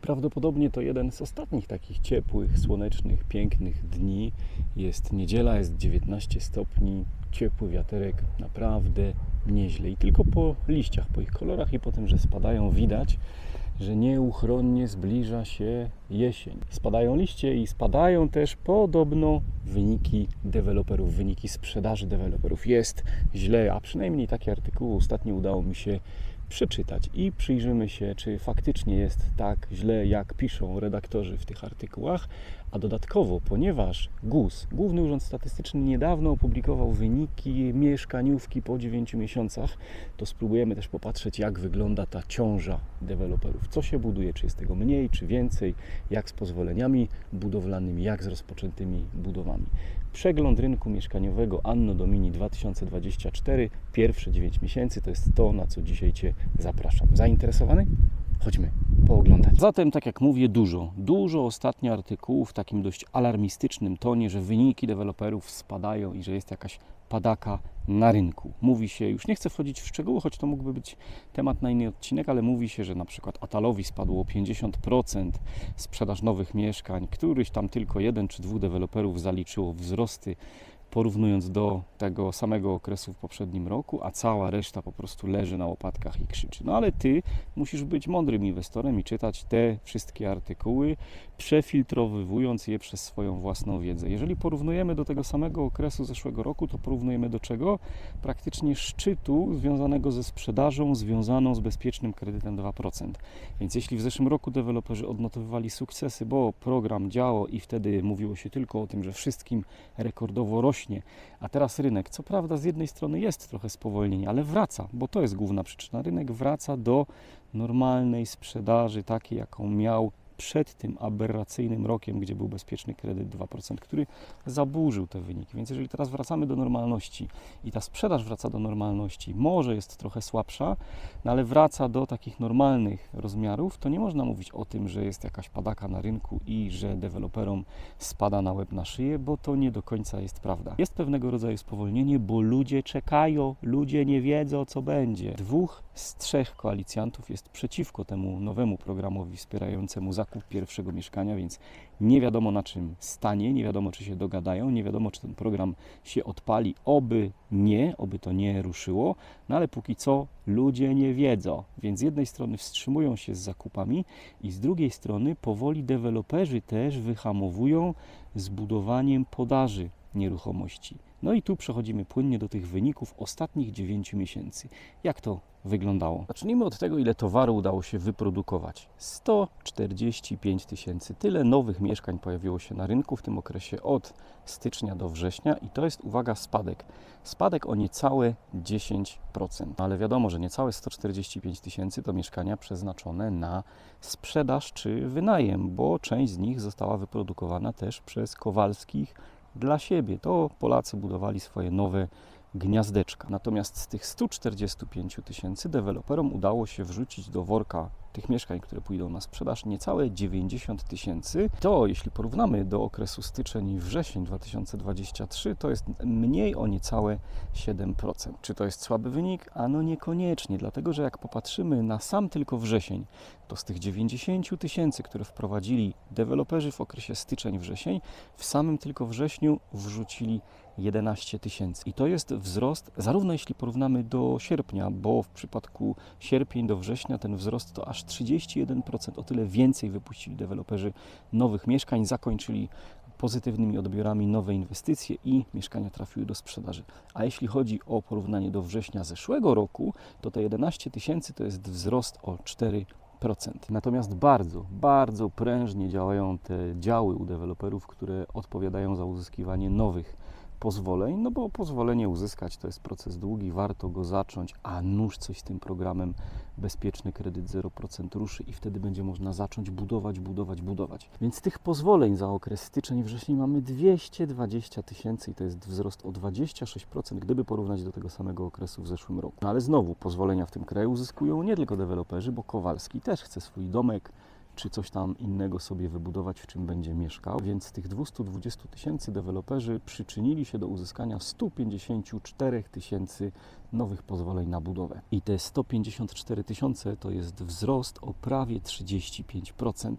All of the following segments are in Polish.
Prawdopodobnie to jeden z ostatnich takich ciepłych, słonecznych, pięknych dni. Jest niedziela, jest 19 stopni, ciepły wiaterek, naprawdę nieźle. I tylko po liściach, po ich kolorach i po tym, że spadają, widać, że nieuchronnie zbliża się jesień. Spadają liście i spadają też podobno wyniki deweloperów, wyniki sprzedaży deweloperów. Jest źle, a przynajmniej takie artykuły ostatnio udało mi się przeczytać i przyjrzymy się, czy faktycznie jest tak źle, jak piszą redaktorzy w tych artykułach. A dodatkowo, ponieważ GUS, Główny Urząd Statystyczny, niedawno opublikował wyniki mieszkaniówki po 9 miesiącach, to spróbujemy też popatrzeć, jak wygląda ta ciąża deweloperów. Co się buduje, czy jest tego mniej, czy więcej, jak z pozwoleniami budowlanymi, jak z rozpoczętymi budowami. Przegląd rynku mieszkaniowego Anno Domini 2024, pierwsze 9 miesięcy, to jest to, na co dzisiaj Cię zapraszam. Zainteresowany? Chodźmy pooglądać. Zatem, tak jak mówię, dużo, dużo ostatnio artykułów w takim dość alarmistycznym tonie, że wyniki deweloperów spadają i że jest jakaś padaka na rynku. Mówi się, już nie chcę wchodzić w szczegóły, choć to mógłby być temat na inny odcinek, ale mówi się, że na przykład Atalowi spadło 50% sprzedaż nowych mieszkań, któryś tam tylko jeden czy dwóch deweloperów zaliczyło wzrosty porównując do tego samego okresu w poprzednim roku, a cała reszta po prostu leży na łopatkach i krzyczy. No ale ty musisz być mądrym inwestorem i czytać te wszystkie artykuły, przefiltrowywując je przez swoją własną wiedzę. Jeżeli porównujemy do tego samego okresu zeszłego roku, to porównujemy do czego? Praktycznie szczytu związanego ze sprzedażą, związaną z bezpiecznym kredytem 2%. Więc jeśli w zeszłym roku deweloperzy odnotowywali sukcesy, bo program działał i wtedy mówiło się tylko o tym, że wszystkim rekordowo rośnie, a teraz rynek, co prawda z jednej strony jest trochę spowolnienie, ale wraca, bo to jest główna przyczyna. Rynek wraca do normalnej sprzedaży, takiej jaką miał przed tym aberracyjnym rokiem, gdzie był bezpieczny kredyt 2%, który zaburzył te wyniki. Więc jeżeli teraz wracamy do normalności i ta sprzedaż wraca do normalności, może jest trochę słabsza, no ale wraca do takich normalnych rozmiarów, to nie można mówić o tym, że jest jakaś padaka na rynku i że deweloperom spada na łeb na szyję, bo to nie do końca jest prawda. Jest pewnego rodzaju spowolnienie, bo ludzie czekają, ludzie nie wiedzą, co będzie. Dwóch z trzech koalicjantów jest przeciwko temu nowemu programowi wspierającemu zakup pierwszego mieszkania, więc nie wiadomo na czym stanie, nie wiadomo czy się dogadają, nie wiadomo czy ten program się odpali, oby nie, oby to nie ruszyło, no ale póki co ludzie nie wiedzą, więc z jednej strony wstrzymują się z zakupami i z drugiej strony powoli deweloperzy też wyhamowują z budowaniem podaży nieruchomości. No i tu przechodzimy płynnie do tych wyników ostatnich 9 miesięcy. Jak to wyglądało? Zacznijmy od tego, ile towaru udało się wyprodukować. 145 tysięcy. Tyle nowych mieszkań pojawiło się na rynku w tym okresie od stycznia do września i to jest, uwaga, spadek. Spadek o niecałe 10%. Ale wiadomo, że niecałe 145 tysięcy to mieszkania przeznaczone na sprzedaż czy wynajem, bo część z nich została wyprodukowana też przez Kowalskich dla siebie. To Polacy budowali swoje nowe gniazdeczka. Natomiast z tych 145 tysięcy deweloperom udało się wrzucić do worka tych mieszkań, które pójdą na sprzedaż, niecałe 90 tysięcy. To, jeśli porównamy do okresu styczeń i wrzesień 2023, to jest mniej o niecałe 7%. Czy to jest słaby wynik? Ano niekoniecznie, dlatego że jak popatrzymy na sam tylko wrzesień, to z tych 90 tysięcy, które wprowadzili deweloperzy w okresie styczeń-wrzesień, w samym tylko wrześniu wrzucili 11 tysięcy. I to jest wzrost, zarówno jeśli porównamy do sierpnia, bo w przypadku sierpień do września ten wzrost to aż 31%, o tyle więcej wypuścili deweloperzy nowych mieszkań, zakończyli pozytywnymi odbiorami nowe inwestycje i mieszkania trafiły do sprzedaży. A jeśli chodzi o porównanie do września zeszłego roku, to te 11 tysięcy to jest wzrost o 4%. Natomiast bardzo, bardzo prężnie działają te działy u deweloperów, które odpowiadają za uzyskiwanie nowych pozwoleń, no bo pozwolenie uzyskać to jest proces długi, warto go zacząć, a nuż coś z tym programem bezpieczny kredyt 0% ruszy i wtedy będzie można zacząć budować, budować, budować. Więc tych pozwoleń za okres styczeń wrzesień mamy 220 tysięcy i to jest wzrost o 26%, gdyby porównać do tego samego okresu w zeszłym roku. No ale znowu pozwolenia w tym kraju uzyskują nie tylko deweloperzy, bo Kowalski też chce swój domek czy coś tam innego sobie wybudować, w czym będzie mieszkał. Więc z tych 220 tysięcy deweloperzy przyczynili się do uzyskania 154 tysięcy nowych pozwoleń na budowę. I te 154 tysiące to jest wzrost o prawie 35%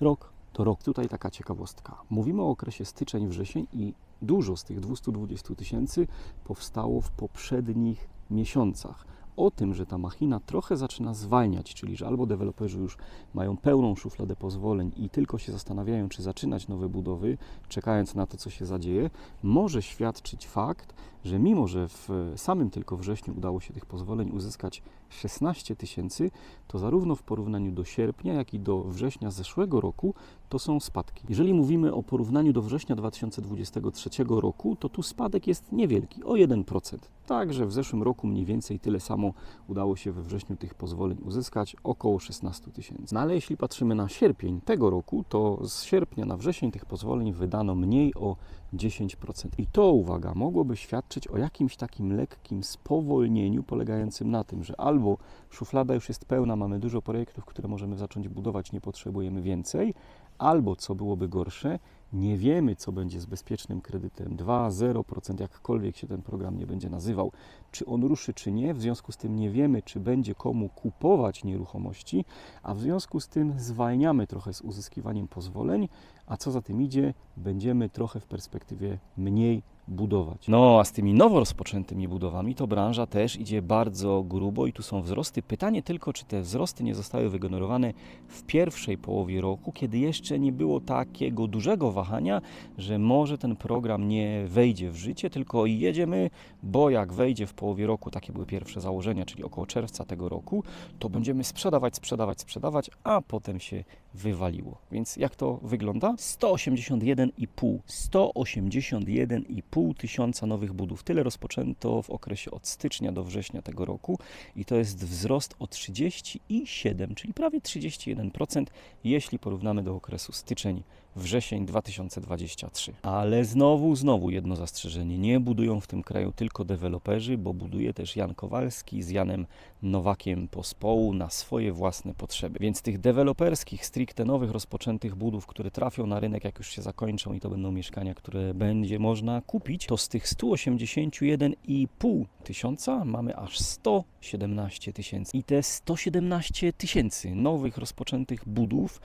rok do roku. Tutaj taka ciekawostka. Mówimy o okresie styczeń-wrzesień i dużo z tych 220 tysięcy powstało w poprzednich miesiącach. O tym, że ta machina trochę zaczyna zwalniać, czyli że albo deweloperzy już mają pełną szufladę pozwoleń i tylko się zastanawiają, czy zaczynać nowe budowy, czekając na to, co się zadzieje, może świadczyć fakt, że mimo, że w samym tylko wrześniu udało się tych pozwoleń uzyskać 16 tysięcy, to zarówno w porównaniu do sierpnia, jak i do września zeszłego roku to są spadki. Jeżeli mówimy o porównaniu do września 2023 roku, to tu spadek jest niewielki, o 1%. Także w zeszłym roku mniej więcej tyle samo udało się we wrześniu tych pozwoleń uzyskać, około 16 tysięcy. No ale jeśli patrzymy na sierpień tego roku, to z sierpnia na wrzesień tych pozwoleń wydano mniej o 10%. I to, uwaga, mogłoby świadczyć o jakimś takim lekkim spowolnieniu polegającym na tym, że albo szuflada już jest pełna, mamy dużo projektów, które możemy zacząć budować, nie potrzebujemy więcej, albo co byłoby gorsze, nie wiemy, co będzie z bezpiecznym kredytem 2, 0%, jakkolwiek się ten program nie będzie nazywał, czy on ruszy, czy nie. W związku z tym nie wiemy, czy będzie komu kupować nieruchomości, a w związku z tym zwalniamy trochę z uzyskiwaniem pozwoleń, a co za tym idzie, będziemy trochę w perspektywie mniej budować. No, a z tymi nowo rozpoczętymi budowami to branża też idzie bardzo grubo i tu są wzrosty. Pytanie tylko, czy te wzrosty nie zostały wygenerowane w pierwszej połowie roku, kiedy jeszcze nie było takiego dużego wahania, że może ten program nie wejdzie w życie, tylko jedziemy, bo jak wejdzie w połowie roku, takie były pierwsze założenia, czyli około czerwca tego roku, to będziemy sprzedawać, sprzedawać, sprzedawać, a potem się wywaliło. Więc jak to wygląda? 181,5 181,5 tysiąca nowych budów. Tyle rozpoczęto w okresie od stycznia do września tego roku i to jest wzrost o 37, czyli prawie 31%, jeśli porównamy do okresu styczeń wrzesień 2023. Ale znowu, znowu jedno zastrzeżenie. Nie budują w tym kraju tylko deweloperzy, bo buduje też Jan Kowalski z Janem Nowakiem Pospołu na swoje własne potrzeby. Więc tych deweloperskich, stricte nowych, rozpoczętych budów, które trafią na rynek, jak już się zakończą i to będą mieszkania, które będzie można kupić, to z tych 181,5 tysiąca mamy aż 117 tysięcy. I te 117 tysięcy nowych, rozpoczętych budów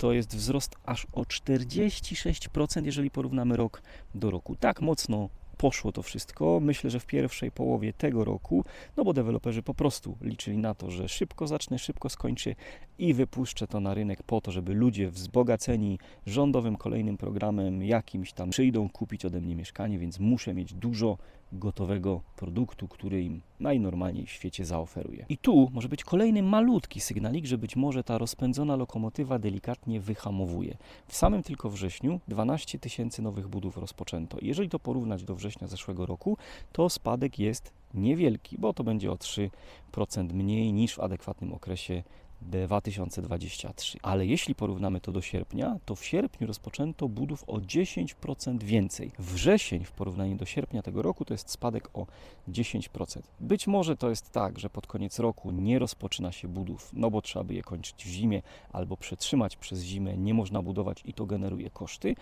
to jest wzrost aż o 46%, jeżeli porównamy rok do roku. Tak mocno poszło to wszystko. Myślę, że w pierwszej połowie tego roku, no bo deweloperzy po prostu liczyli na to, że szybko zacznę, szybko skończę i wypuszczę to na rynek po to, żeby ludzie wzbogaceni rządowym kolejnym programem jakimś tam przyjdą kupić ode mnie mieszkanie, więc muszę mieć dużo gotowego produktu, który im najnormalniej w świecie zaoferuje. I tu może być kolejny malutki sygnalik, że być może ta rozpędzona lokomotywa delikatnie wyhamowuje. W samym tylko wrześniu 12 tysięcy nowych budów rozpoczęto. Jeżeli to porównać do września zeszłego roku, to spadek jest niewielki, bo to będzie o 3% mniej niż w adekwatnym okresie 2023. Ale jeśli porównamy to do sierpnia, to w sierpniu rozpoczęto budów o 10% więcej. Wrzesień w porównaniu do sierpnia tego roku to jest spadek o 10%. Być może to jest tak, że pod koniec roku nie rozpoczyna się budów, no bo trzeba by je kończyć w zimie albo przetrzymać przez zimę, nie można budować i to generuje koszty,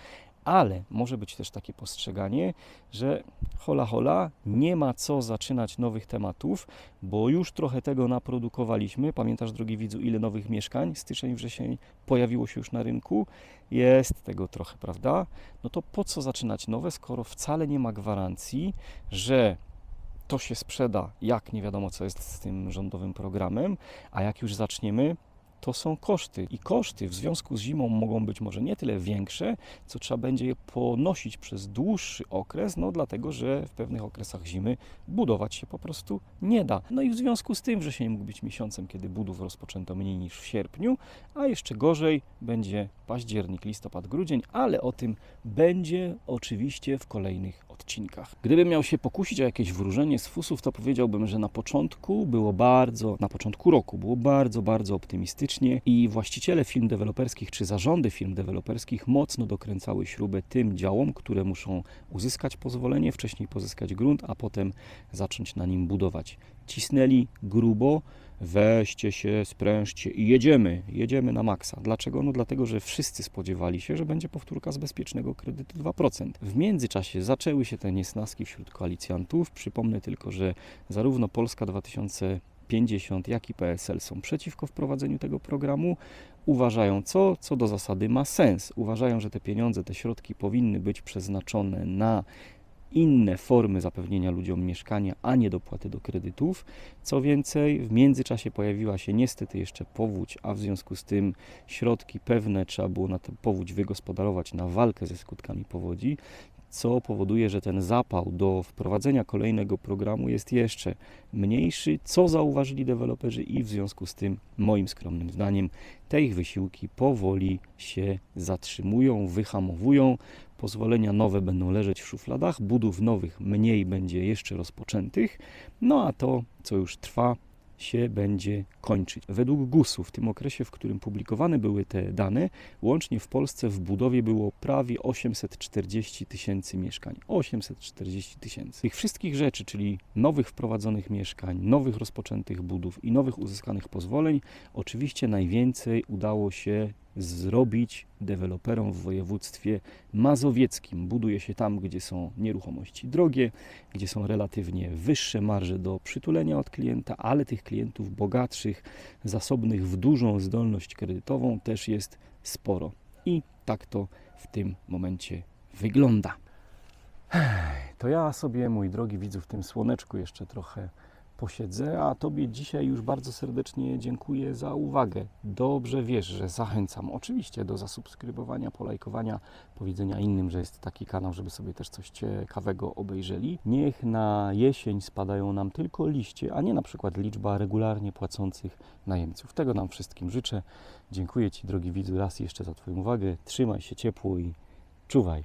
ale może być też takie postrzeganie, że hola hola, nie ma co zaczynać nowych tematów, bo już trochę tego naprodukowaliśmy. Pamiętasz, drogi widzu, ile nowych mieszkań styczeń, wrzesień pojawiło się już na rynku? Jest tego trochę, prawda? No to po co zaczynać nowe, skoro wcale nie ma gwarancji, że to się sprzeda, jak nie wiadomo co jest z tym rządowym programem, a jak już zaczniemy, to są koszty. I koszty w związku z zimą mogą być może nie tyle większe, co trzeba będzie je ponosić przez dłuższy okres, no dlatego, że w pewnych okresach zimy budować się po prostu nie da. No i w związku z tym wrzesień mógł być miesiącem, kiedy budów rozpoczęto mniej niż w sierpniu, a jeszcze gorzej będzie październik, listopad, grudzień, ale o tym będzie oczywiście w kolejnych odcinkach. Gdybym miał się pokusić o jakieś wróżenie z fusów, to powiedziałbym, że na początku było bardzo, na początku roku było bardzo, bardzo optymistycznie i właściciele firm deweloperskich czy zarządy firm deweloperskich mocno dokręcały śrubę tym działom, które muszą uzyskać pozwolenie, wcześniej pozyskać grunt, a potem zacząć na nim budować. Cisnęli grubo, weźcie się, sprężcie i jedziemy, jedziemy na maksa. Dlaczego? No dlatego, że wszyscy spodziewali się, że będzie powtórka z bezpiecznego kredytu 2%. W międzyczasie zaczęły się te niesnaski wśród koalicjantów. Przypomnę tylko, że zarówno Polska 2050, jak i PSL są przeciwko wprowadzeniu tego programu. Uważają co, co do zasady ma sens. Uważają, że te pieniądze, te środki powinny być przeznaczone na inne formy zapewnienia ludziom mieszkania, a nie dopłaty do kredytów. Co więcej, w międzyczasie pojawiła się niestety jeszcze powódź, a w związku z tym środki pewne trzeba było na tę powódź wygospodarować na walkę ze skutkami powodzi, co powoduje, że ten zapał do wprowadzenia kolejnego programu jest jeszcze mniejszy, co zauważyli deweloperzy i w związku z tym, moim skromnym zdaniem, te ich wysiłki powoli się zatrzymują, wyhamowują. Pozwolenia nowe będą leżeć w szufladach, budów nowych mniej będzie jeszcze rozpoczętych, no a to, co już trwa, się będzie kończyć. Według GUS-u w tym okresie, w którym publikowane były te dane, łącznie w Polsce w budowie było prawie 840 tysięcy mieszkań. 840 tysięcy. Tych wszystkich rzeczy, czyli nowych wprowadzonych mieszkań, nowych rozpoczętych budów i nowych uzyskanych pozwoleń, oczywiście najwięcej udało się zrobić deweloperom w województwie mazowieckim. Buduje się tam, gdzie są nieruchomości drogie, gdzie są relatywnie wyższe marże do przytulenia od klienta, ale tych klientów bogatszych, zasobnych w dużą zdolność kredytową też jest sporo. I tak to w tym momencie wygląda. To ja sobie, mój drogi widzu, w tym słoneczku jeszcze trochę posiedzę, a Tobie dzisiaj już bardzo serdecznie dziękuję za uwagę. Dobrze wiesz, że zachęcam oczywiście do zasubskrybowania, polajkowania, powiedzenia innym, że jest taki kanał, żeby sobie też coś ciekawego obejrzeli. Niech na jesień spadają nam tylko liście, a nie na przykład liczba regularnie płacących najemców. Tego nam wszystkim życzę. Dziękuję Ci, drogi widzu, raz jeszcze za Twoją uwagę. Trzymaj się ciepło i czuwaj.